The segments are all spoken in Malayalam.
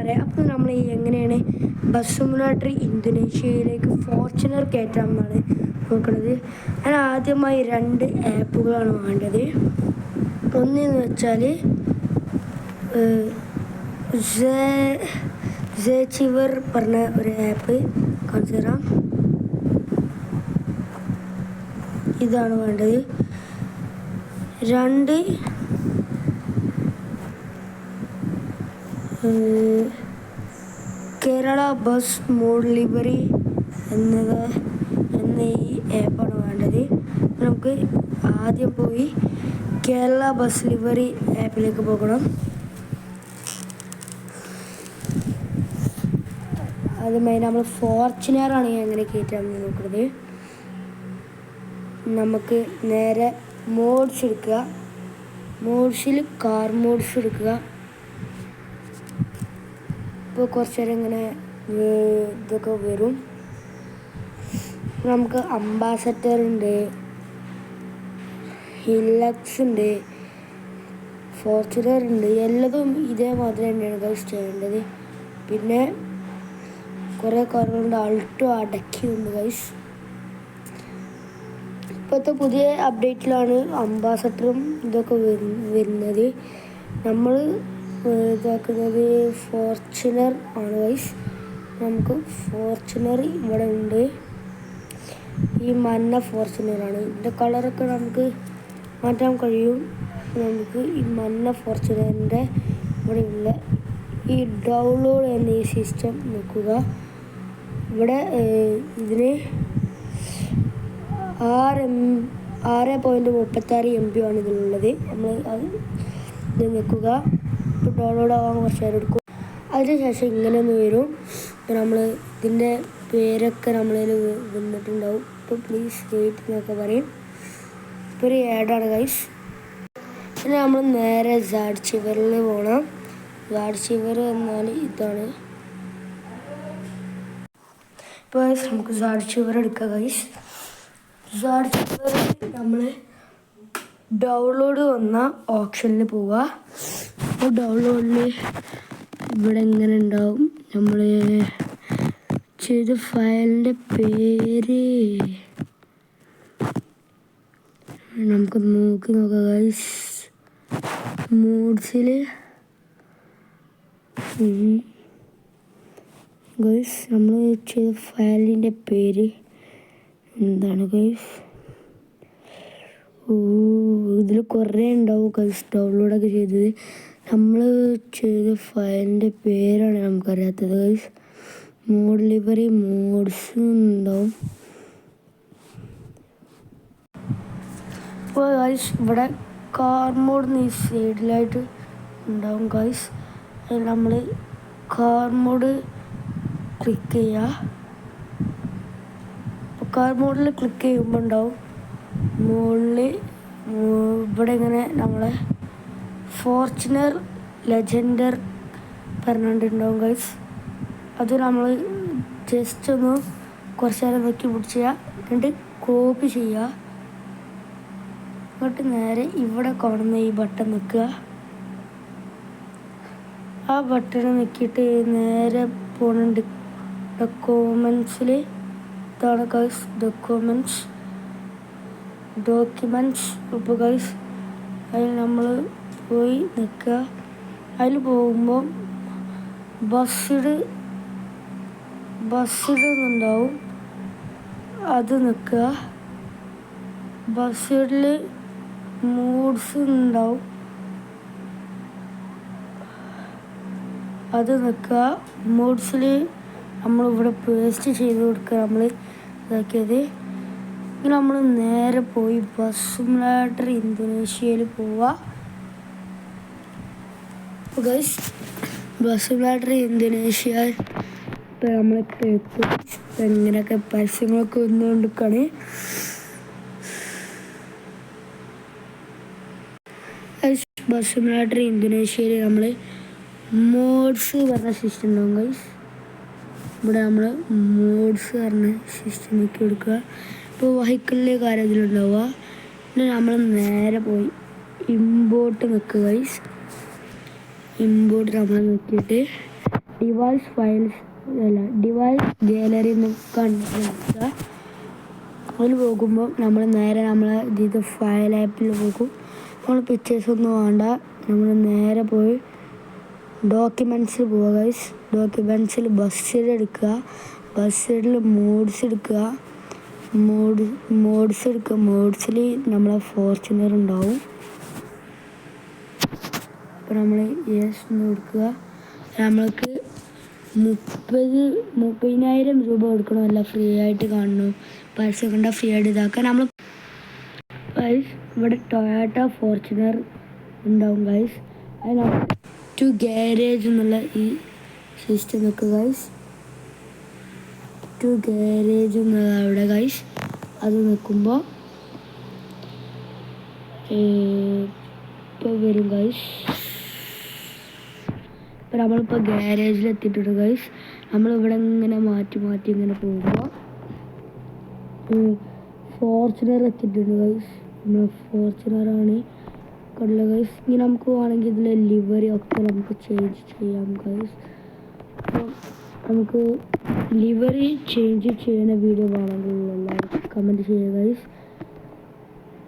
പറയാം. അപ്പോൾ നമ്മൾ എങ്ങനെയാണ് ബസ് സിമുലേറ്റർ ഇന്തോനേഷ്യയിലേക്ക് ഫോർച്യൂണർ കയറ്റാമെന്നാണ് നോക്കുന്നത് ഞാൻ ആദ്യമായി രണ്ട് ആപ്പുകളാണ് വേണ്ടത്. ഒന്നെന്ന് വെച്ചാൽ ചിവർ പറഞ്ഞ ഒരു ആപ്പ്. കാണിച്ചു ഇതാണ് വേണ്ടത്. രണ്ട് കേരള ബസ് മോഡ് ലിബറി എന്നത് എന്ന ഈ ആപ്പാണ് വേണ്ടത്. നമുക്ക് ആദ്യം പോയി കേരള ബസ് ലിബറി ആപ്പിലേക്ക് പോകണം. അതുമായി നമ്മൾ ഫോർച്യൂനറാണ് എങ്ങനെ കയറ്റാമെന്ന് നോക്കുന്നത് നമുക്ക് നേരെ മോഡ്സ് എടുക്കുക. മോഡ്സിൽ കാർ മോഡ്സ് എടുക്കുക. ഇപ്പോൾ കുറച്ച് നേരം ഇങ്ങനെ ഇതൊക്കെ വരും. നമുക്ക് അംബാസഡർ ഉണ്ട് ഹില്ലക്സ് ഉണ്ട് ഫോർച്യൂണർ ഉണ്ട് എല്ലതും ഇതേമാതിരി തന്നെയാണ് ഗൈസ് ചെയ്യേണ്ടത്. പിന്നെ കുറേ കുറവുണ്ട് ആൾട്ടോ അടക്കിയുണ്ട് ഗൈസ് ഇപ്പോഴത്തെ പുതിയ അപ്ഡേറ്റിലാണ് അംബാസഡറും ഇതൊക്കെ വരു- വരുന്നത്. നമ്മൾ ഇതാക്കുന്നത് ഫോർച്യുനർ ആണ് വൈസ് നമുക്ക് ഫോർച്യുനർ ഇവിടെ ഉണ്ട്. ഈ മഞ്ഞ ഫോർച്യൂണറാണ് ഇതിന്റെ കളറൊക്കെ നമുക്ക് മാറ്റാൻ കഴിയും. നമുക്ക് ഈ മഞ്ഞ ഫോർച്യുനറിന്റെ ഇവിടെ ഉള്ള ഈ ഡൗൺലോഡ് എന്ന ഈ സിസ്റ്റം നോക്കുക. ഇവിടെ ഇതിന് ആറ് എം ആറ് പോയിന്റ് മുപ്പത്താറ് എം ബി ആണ് ഇതിലുള്ളത്. നമ്മൾ അത് ഇത് നിൽക്കുക ഡൗൺലോഡ് ആവാൻ കുറച്ച് നേരം എടുക്കും. അതിനുശേഷം ഇങ്ങനെ ഒന്ന് വരും. നമ്മൾ ഇതിന്റെ പേരൊക്കെ നമ്മളതിൽ വന്നിട്ടുണ്ടാവും. ഇപ്പോൾ പ്ലീസ് വെയിറ്റ് എന്നൊക്കെ പറയും. ഇപ്പോൾ ഒരു ആഡാണ് ഗൈസ് പിന്നെ നമ്മൾ നേരെ ജാഡ് ചിവറിൽ പോകണം ജാഡ് ചിവർ എന്നാൽ ഇതാണ് ഇപ്പോൾ നമുക്ക് ജാഡ് ചിവർ എടുക്കാം ഗൈസ് ജാഡ് ചിവർ നമ്മൾ ഡൗൺലോഡ് വന്ന ഓപ്ഷനിൽ പോവുക അപ്പോൾ ഡൗൺലോഡിൽ ഇവിടെ ഇങ്ങനെ ഉണ്ടാവും? നമ്മൾ ചെയ്ത ഫയലിന്റെ പേര് നമുക്ക് നോക്കി നോക്കാം ഗൈസ് മൂഡ്സിൽ ഗൈസ് നമ്മൾ ചെയ്ത ഫയലിന്റെ പേര് എന്താണ് ഗൈസ് ഓ. കുറേ ഉണ്ടാവും ഗൈസ് ഡൗൺലോഡൊക്കെ ചെയ്തത്. നമ്മൾ ചെയ്ത ഫയലിന്റെ പേരാണ് നമുക്കറിയാത്തത്. മോഡ് ലിവറി മോഡ്സ് ഉണ്ടാവും ഇപ്പോൾ ഗൈസ് ഇവിടെ കാർ മോഡ് ഈ സൈഡിലായിട്ട് ഉണ്ടാവും ഗൈസ് അതിൽ നമ്മൾ കാർ മോഡ് ക്ലിക്ക് ചെയ്യുക കാർ മോഡിൽ ക്ലിക്ക് ചെയ്യുമ്പോൾ ഉണ്ടാവും മുകളിൽ ഇവിടെ ഇങ്ങനെ നമ്മൾ ഫോർച്യൂണർ ലെജൻഡർ പറഞ്ഞിട്ടുണ്ടാവും ഗൈസ് അത് നമ്മൾ ജസ്റ്റ് ഒന്ന് കുറച്ച് നേരം നോക്കി പിടിച്ച് എന്നിട്ട് കോപ്പി ചെയ്യുക എന്നിട്ട് നേരെ ഇവിടെ കാണുന്ന ഈ ബട്ടൺ നിൽക്കുക. ആ ബട്ടൺ നിൽക്കിയിട്ട് നേരെ പോകുന്നുണ്ട് ഡോക്യുമെൻസിൽ ഇതാണ് ഗൈസ് ഡോക്യുമെന്റ്സ് ഡോക്യുമെന്റ്സ് ഗൈസ് അതിൽ നമ്മൾ പോയി നിൽക്കുക അതിൽ പോകുമ്പം ബസ്സിഡ് ബസ്സിഡ് ഉണ്ടാവും അത് നിൽക്കുക ബസ്സിഡിൽ മൂഡ്സ് ഉണ്ടാവും അത് നിൽക്കുക മൂഡ്സിൽ നമ്മളിവിടെ പേസ്റ്റ് ചെയ്ത് കൊടുക്കുക നമ്മൾ ഇതാക്കിയത്. ഇങ്ങനെ നമ്മൾ നേരെ പോയി ബസ് സിമുലേറ്റർ ഇന്തോനേഷ്യയിൽ അപ്പോൾ ഗൈസ് ബസ് സിമുലേറ്റർ ഇന്തോനേഷ്യ ഇപ്പം നമ്മളിപ്പോൾ എത്തും. ഇപ്പം ഇങ്ങനെയൊക്കെ പരസ്യങ്ങളൊക്കെ വന്നുകൊണ്ടിരിക്കുകയാണ് ബസ് സിമുലേറ്റർ ഇന്തോനേഷ്യയിൽ നമ്മൾ മോഡ്സ് പറഞ്ഞ സിസ്റ്റം ഉണ്ടാവും ഗൈസ് ഇവിടെ നമ്മൾ മോഡ്സ് പറഞ്ഞ സിസ്റ്റം നോക്കി കൊടുക്കുക ഇപ്പോൾ വെഹിക്കിളിലെ കാര്യത്തിലുണ്ടാവുക പിന്നെ നമ്മൾ നേരെ പോയി ഇമ്പോർട്ട് നിൽക്കുക ഗൈസ് ഇമ്പോർട്ട് നമ്മൾ നോക്കിയിട്ട് ഡിവൈസ് ഫയൽസ് അല്ല ഡിവൈസ് ഗാലറി നോക്കുക അതിൽ പോകുമ്പോൾ നമ്മൾ നേരെ നമ്മൾ ഇത് ഫയൽ ആപ്പിൽ പോകും. നമ്മൾ പിക്ചേഴ്സ് ഒന്നും വേണ്ട. നമ്മൾ നേരെ പോയി ഡോക്യുമെന്റ്സിൽ പോവുക ഗൈസ് ഡോക്യുമെന്റ്സിൽ ബസ് എടുക്കുക. ബസ്സിൽ മോഡ്സ് എടുക്കുക. മോഡ് മോഡ്സ് എടുക്കുക മോഡ്സിൽ നമ്മളെ ഫോർച്യൂണർ ഉണ്ടാവും. അപ്പോൾ നമ്മൾ യെസ് എന്ന് കൊടുക്കുക. നമ്മൾക്ക് മുപ്പത് മുപ്പതിനായിരം രൂപ കൊടുക്കണമല്ല ഫ്രീ ആയിട്ട് കാണുന്നു പൈസ കണ്ട ഫ്രീ ആയിട്ട് ഇതാക്കാൻ നമ്മൾ ഗൈസ് ഇവിടെ ടൊയാറ്റ ഫോർച്യൂണർ ഉണ്ടാവും ഗൈസ് അതിനകത്ത് ടു ഗാരേജ് എന്നുള്ള ഈ സിസ്റ്റം വെക്കുക ഗൈസ് ടു ഗാരേജ് എന്നത് അവിടെ ഗൈസ് അത് നിൽക്കുമ്പോൾ ഇപ്പോൾ വരും ഗൈസ് ഇപ്പം നമ്മളിപ്പോൾ ഗാരേജിൽ എത്തിയിട്ടുണ്ട് ഗൈസ് നമ്മളിവിടെ ഇങ്ങനെ മാറ്റി മാറ്റി ഇങ്ങനെ പോകുമ്പോൾ ഫോർച്യൂണർ എത്തിയിട്ടുണ്ട് ഗൈസ് നമ്മൾ ഫോർച്യൂണറാണ് കണ്ടില്ല ഗൈസ് ഇനി നമുക്ക് വേണമെങ്കിൽ ഇതിലെ ലിവറി ഒക്കെ നമുക്ക് ചേഞ്ച് ചെയ്യാം ഗൈസ് അപ്പോൾ നമുക്ക് ലിവറി ചേഞ്ച് ചെയ്യുന്ന വീഡിയോ വേണമെങ്കിൽ എല്ലാവരും കമന്റ് ചെയ്യുക ഗൈസ്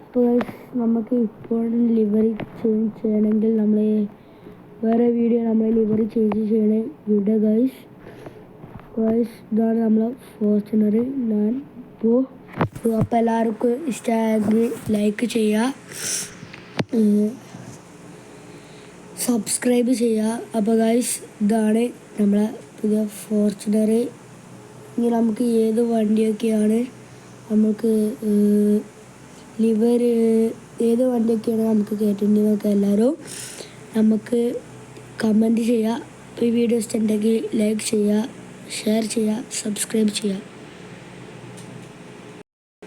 അപ്പോൾ ഗൈസ് നമുക്ക് ഇപ്പോൾ ലിവറി ചേഞ്ച് ചെയ്യണമെങ്കിൽ നമ്മൾ വേറെ വീഡിയോ നമ്മൾ ലിവറി ചേഞ്ച് ചെയ്യണ വീഡിയോ ഗൈസ് ഗൈസ് ഇതാണ് നമ്മളെ ഫോർച്യൂണർ ഞാൻ. ഇപ്പോൾ അപ്പോൾ എല്ലാവർക്കും ഇഷ്ടമായെങ്കിൽ ലൈക്ക് ചെയ്യുക. സബ്സ്ക്രൈബ് ചെയ്യുക. അപ്പോൾ ഗൈസ് ഇതാണ് നമ്മളെ പുതിയ ഫോർച്യൂണർ ഇനി നമുക്ക് ഏത് വണ്ടിയൊക്കെയാണ് നമുക്ക് ലിവർ ഏത് വണ്ടിയൊക്കെയാണ് നമുക്ക് കയറ്റേണ്ടതൊക്കെ എല്ലാവരും നമുക്ക് കമന്റ് ചെയ്യുക ഈ വീഡിയോ ഇഷ്ടമുണ്ടെങ്കിൽ ലൈക്ക് ചെയ്യുക ഷെയർ ചെയ്യുക സബ്സ്ക്രൈബ് ചെയ്യുക